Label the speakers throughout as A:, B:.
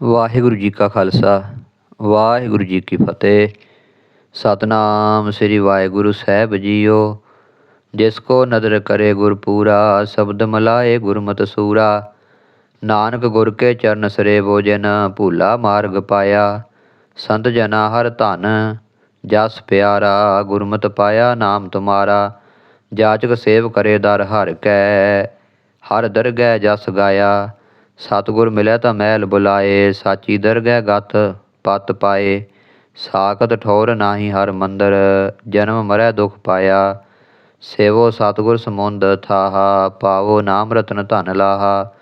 A: ਵਾਹਿਗੁਰੂ ਜੀ ਕਾ ਖਾਲਸਾ, ਵਾਹਿਗੁਰੂ ਜੀ ਕੀ ਫਤਿਹ। ਸਤਨਾਮ ਸ੍ਰੀ ਵਾਹਿਗੁਰੂ ਸਾਹਿਬ ਜੀਓ, ਜਿਸ ਕੋ ਨਦਰ ਕਰੇ ਗੁਰ ਪੂਰਾ, ਸ਼ਬਦ ਮਲਾਏ ਗੁਰਮਤਿ ਸੂਰਾ। ਨਾਨਕ ਗੁਰ ਕੇ ਚਰਨ ਸਰੇ ਭੋਜਨ, ਭੂਲਾ ਮਾਰਗ ਪਾਇਆ। ਸੰਤ ਜਨਾ ਹਰ ਧਨ, ਜਸ ਪਿਆਰਾ, ਗੁਰਮਤਿ ਪਾਇਆ ਨਾਮ ਤੁਮਾਰਾ। ਜਾਚਕ ਸੇਵ ਕਰੇ ਦਰ ਹਰ ਕੈ, ਹਰ ਦਰਗਹਿ ਜਸ ਗਾਇਆ। ਸਤਿਗੁਰ ਮਿਲੈ ਤਾਂ ਮਹਿਲ ਬੁਲਾਏ, ਸਾਚੀ ਦਰਗਹਿ ਗਤ ਪਤ ਪਾਏ। ਸਾਖਤ ਠੌਰ ਨਾਹੀ ਹਰ ਮੰਦਰ, ਜਨਮ ਮਰੈ ਦੁਖ ਪਾਇਆ। ਸੇਵੋ ਸਤਿਗੁਰ ਸਮੁੰਦ ਥਾਹਾ, ਪਾਵੋ ਨਾਮ ਰਤਨ ਧਨ ਲਾਹਾ।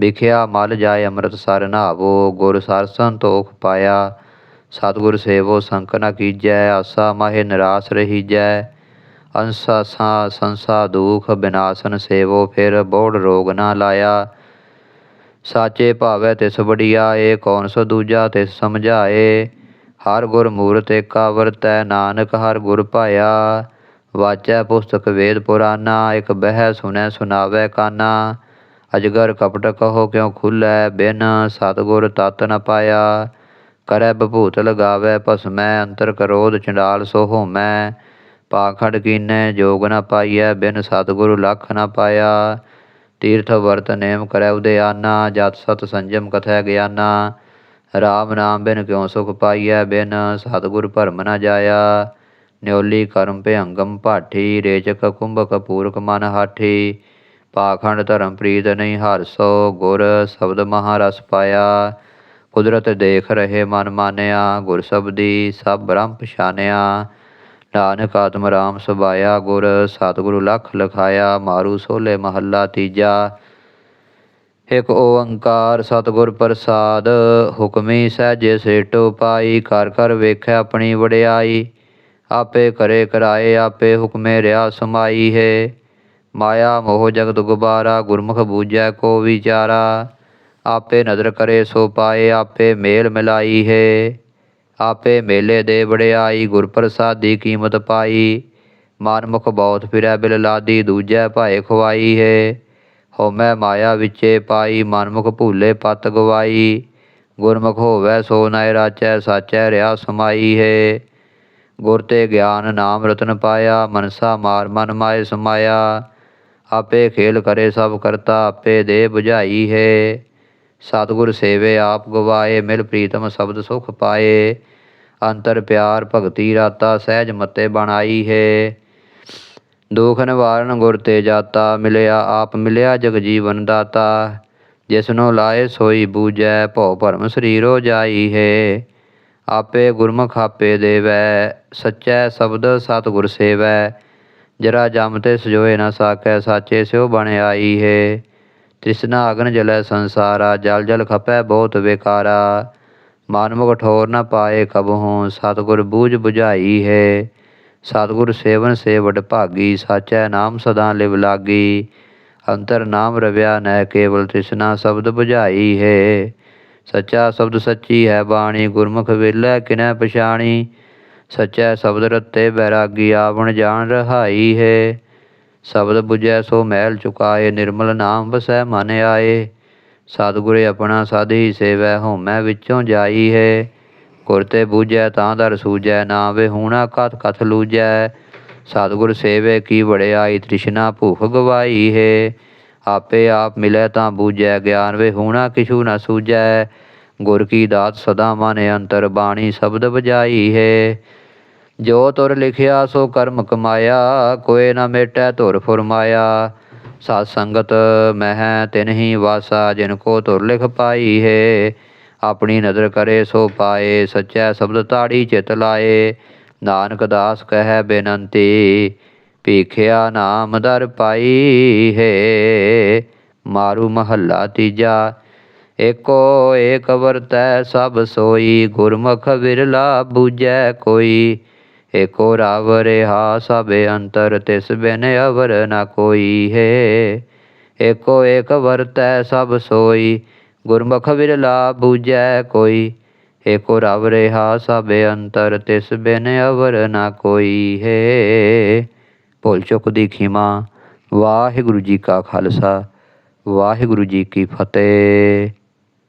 A: ਵਿਖਿਆ ਮਲ ਜਾਏ ਅੰਮ੍ਰਿਤ ਸਰ ਨਾਵੋ ਗੁਰ ਸਰ ਸੰਤੋਖ ਪਾਇਆ। ਸਤਿਗੁਰ ਸੇਵੋ ਸੰਕ ਨ ਕੀਜੈ, ਆਸਾ ਮਾਹੇ ਨਿਰਾਸ ਰਹੀਜੈ। ਅੰਸਾ ਸਾ ਸੰਸਾ ਦੁਖ ਬਿਨਾਸਨ ਸੇਵੋ, ਫਿਰ ਬੋੜ ਰੋਗ ਨਾ ਲਾਇਆ। ਸਾਚੇ ਭਾਵੈ ਤਿਸ ਵਡਿਆਏ, ਕੌਣ ਸੋ ਦੂਜਾ ਤਿਸ ਸਮਝਾਏ। ਹਰ ਗੁਰ ਮੂਰਤ ਏਕਾ ਵਰਤੈ ਨਾਨਕ, ਹਰ ਗੁਰ ਪਾਇਆ ਵਾਚੈ ਪੁਸਤਕ ਵੇਦ ਪੁਰਾਨਾ, ਇਕ ਬਹਿ ਸੁਨੈ ਸੁਨਾਵੈ ਕਾਨਾ। ਅਜਗਰ ਕਪਟ ਕਹੋ ਕਿਉ ਖੁੱਲੈ ਬਿਨ, ਸਤਗੁਰ ਤਤ ਨ ਪਾਇਆ। ਕਰੈ ਬਭੂਤ ਲਗਾਵੈ ਭਸਮੈ, ਅੰਤਰ ਕਰੋਧ ਚੰਡਾਲ ਸੋ ਹੋਮੈ। ਪਾਖੰਡ ਕੀਨੈ ਜੋਗ ਨ ਪਾਈਐ, ਬਿਨ ਸਤਗੁਰ ਲਖ ਨ ਪਾਇਆ। ਤੀਰਥ ਵਰਤ ਨੇਮ ਕਰੈ ਉਦਿਆਨਾ ਜਤ ਸਤ ਸੰਜਮ ਕਥੈ ਗਿਆਨਾ। ਰਾਮ ਨਾਮ ਬਿਨ ਕਿਉ ਸੁਖ ਪਾਈਐ ਬਿਨ, ਸਤਗੁਰ ਭਰਮ ਨ ਜਾਇਆ। ਨਿਉਲੀ ਕਰਮ ਭਯੰਗਮ ਭਾਠੀ, ਰੇਚਕ ਕੁੰਭਕ ਪੂਰਕ ਮਨ ਹਾਠੀ। ਪਾਖੰਡ ਧਰਮ ਪ੍ਰੀਤ ਨਹੀਂ ਹਰਸੋ ਗੁਰ, ਸ਼ਬਦ ਮਹਾਰਸ ਪਾਇਆ। ਕੁਦਰਤ ਦੇਖ ਰਹੇ ਮਨ ਮਾਨਿਆ, ਗੁਰ ਸਬਦੀ ਸਭ ਬ੍ਰਹਮ ਪਛਾਨਿਆ। ਨਾਨਕ ਆਤਮ ਰਾਮ ਸੁਭਾਇਆ, ਗੁਰ ਸਤਿਗੁਰੂ ਲਖ ਲਖਾਇਆ, ਮਾਰੂ ਸੋਲੇ ਮਹੱਲਾ ਤੀਜਾ। ਇਕ ਓੰਕਾਰ ਸਤਿਗੁਰ ਪ੍ਰਸਾਦ, ਹੁਕਮੀ ਸਹਿਜੇ ਸੇਟੋ ਪਾਈ ਕਰ ਕਰ ਵੇਖੈ ਆਪਣੀ ਵਡਿਆਈ। ਆਪੇ ਕਰੇ ਕਰਾਏ, ਆਪੇ ਹੁਕਮੇ ਰਿਆ ਸਮਾਈ ਹੈ। ਮਾਇਆ ਮੋਹ ਜਗਤ ਗੁਬਾਰਾ, ਗੁਰਮੁਖ ਬੂਝੈ ਕੋ ਵਿਚਾਰਾ। ਆਪੇ ਨਦਰ ਕਰੇ ਸੋ ਪਾਏ, ਆਪੇ ਮੇਲ ਮਿਲਾਈ ਹੈ। ਆਪੇ ਮੇਲੇ ਦੇ ਵਡਿਆਈ ਗੁਰ ਪ੍ਰਸਾਦੀ ਕੀਮਤ ਪਾਈ। ਮਨ ਮੁਖ ਬਹੁਤ ਫਿਰੈ ਬਿਲ ਲਾਦੀ, ਦੂਜੈ ਭਾਏ ਖਵਾਈ ਹੈ। ਹੋਮੈ ਮਾਇਆ ਵਿੱਚੇ ਪਾਈ, ਮਨਮੁਖ ਭੂਲੇ ਪਤ ਗਵਾਈ। ਗੁਰਮੁਖ ਹੋਵੈ ਸੋ ਨੈ ਰਾਚੈ, ਸਾਚੈ ਰਿਆ ਸਮਾਈ ਹੈ। ਗੁਰ ਤੇ ਗਿਆਨ ਨਾਮ ਰਤਨ ਪਾਇਆ, ਮਨਸਾ ਮਾਰ ਮਨ ਮਾਏ ਸਮਾਇਆ। ਆਪੇ ਖੇਲ ਕਰੇ ਸਭ ਕਰਤਾ, ਆਪੇ ਦੇ 부ਝਾਈ ਹੈ। ਸਤਿਗੁਰ ਸੇਵੇ ਆਪ ਗਵਾਏ, ਮਿਲ ਪ੍ਰੀਤਮ ਸ਼ਬਦ ਸੁਖ ਪਾਏ। ਅੰਤਰ ਪਿਆਰ ਭਗਤੀ ਰਾਤਾ ਸਹਿਜ ਮਤੇ ਬਣਾਈ ਹੈ। ਦੁਖ ਨਿਵਾਰਨ ਗੁਰ ਤੇ ਜਾਤਾ, ਮਿਲਿਆ ਆਪ ਮਿਲਿਆ ਜਗ ਜੀਵਨ ਦਾਤਾ। ਜਿਸਨੋ ਲਾਏ ਸੋਈ ਬੂਝੈ, ਭਉ ਭਰਮ ਸਰੀਰੋ ਜਾਈ ਹੈ। ਆਪੇ ਗੁਰਮੁਖ ਆਪੇ ਦੇਵੈ, ਸਚੈ ਸ਼ਬਦ ਸਤਿਗੁਰ ਸੇਵੈ। ਜਰਾ ਜਮ ਤੇ ਸਜੋਏ ਨਾ ਸਾਕੈ ਸਾਚੇ ਸਿਉ ਬਣ ਆਈ ਹੈ। ਤ੍ਰਿਸ਼ਨਾ ਅਗਨ ਜਲੈ ਸੰਸਾਰਾ, ਜਲ ਜਲ ਖਪੈ ਬਹੁਤ ਵਿਕਾਰਾ। ਮਨਮੁਖ ਠੋਰ ਨ ਪਾਏ ਕਬਹੂ, ਸਤਿਗੁਰ ਬੂਝ 부ਝਾਈ ਹੈ। ਸਤਿਗੁਰ ਸੇਵਨ ਸੇਵਡ ਭਾਗੀ, ਸਾਚੈ ਨਾਮ ਸਦਾ ਲਿਵ ਲਾਗੀ। ਅੰਤਰ ਨਾਮ ਰਵਿਆ ਨੈ ਕੇਵਲ ਤ੍ਰਿਸ਼ਨਾ ਸ਼ਬਦ 부ਝਾਈ ਹੈ। ਸੱਚਾ ਸ਼ਬਦ ਸੱਚੀ ਹੈ ਬਾਣੀ, ਗੁਰਮੁਖ ਵੇਲੇ ਕਿਨੈ ਪਛਾਣੀ। ਸੱਚੈ ਸ਼ਬਦ ਰਤੇ ਬੈਰਾਗੀ, ਆਵਣ ਜਾਣ ਰਹਾਈ ਹੈ। ਸ਼ਬਦ 부ਝੈ ਸੋ ਮਹਿਲ ਚੁਕਾਏ, ਨਿਰਮਲ ਨਾਮ ਵਸੈ ਮਨ ਆਏ। ਸਤਿਗੁਰੇ ਆਪਣਾ ਸਦ ਹੀ ਸੇਵੈ, ਹਉਮੈ ਵਿੱਚੋਂ ਜਾਈ ਹੈ। ਗੁਰ ਤੇ ਬੂਝੈ, ਤਾਂ ਦਰ ਸੂਜੈ ਨਾ ਵੇ ਹੂਣਾ ਕਤ ਕਥ ਲੂਜੈ। ਸਤਿਗੁਰ ਸੇਵੇ, ਕੀ ਵੜਿਆਈ ਤ੍ਰਿਸ਼ਨਾ ਭੂਖ ਗਵਾਈ ਹੈ। ਆਪੇ ਆਪ ਮਿਲੈ ਤਾਂ ਬੂਝੈ, ਗਿਆਨ ਵੇ ਹੂਣਾ ਕਿਛੂ ਨਾ ਸੂਜੈ ਗੁਰ ਕੀ ਦਾਤ ਸਦਾ ਮਨ ਅੰਤਰ ਬਾਣੀ ਸ਼ਬਦ ਬਜਾਈ ਹੈ। ਜੋ ਤੁਰ ਲਿਖਿਆ ਸੋ ਕਰਮ ਕਮਾਇਆ ਕੋਏ ਨਾ ਮੇਟੈ ਧੁਰ ਫੁਰਮਾਇਆ। ਸਾਧ ਸੰਗਤ, ਮਹਿ ਤਿਨਹੀ ਵਾਸਾ, ਜਿਨ ਕੋ ਧੁਰ ਲਿਖ ਪਾਈ ਹੈ। ਆਪਣੀ ਨਦਰ ਕਰੇ ਸੋ ਪਾਏ, ਸੱਚੈ ਸ਼ਬਦ ਤਾੜੀ ਚਿਤ ਲਾਏ। ਨਾਨਕ ਦਾਸ ਕਹੈ ਬੇਨੰਤੀ, ਭੀਖਿਆ ਨਾਮ ਦਰ ਪਾਈ ਹੈ। ਮਾਰੂ ਮਹੱਲਾ ਤੀਜਾ, ਏਕੋ ਏਕ ਵਰਤੈ ਸਭ ਸੋਈ। ਗੁਰਮੁਖ ਵਿਰਲਾ ਬੂਝੈ ਕੋਈ। ਏਕੋ ਰਾਵ ਰਿਹਾ, ਸਭ ਅੰਤਰ ਤਿਸ ਬਿਨ ਅਵਰ ਨ ਕੋਈ ਹੈ। ਏਕੋ ਏਕ ਵਰਤੈ ਸਭ ਸੋਈ, ਗੁਰਮੁਖ ਵਿਰਲਾ ਬੂਝੈ ਕੋਈ। ਏਕੋ ਰਵ ਰਿਹਾ, ਸਭ ਅੰਤਰ ਤਿਸ ਬਿਨ ਅਵਰ ਨ ਕੋਈ ਹੈ। ਭੁੱਲ ਚੁੱਕ ਦੀ ਖਿਮਾ, ਵਾਹਿਗੁਰੂ ਜੀ ਕਾ ਖਾਲਸਾ, ਵਾਹਿਗੁਰੂ ਜੀ ਕੀ ਫਤਿਹ।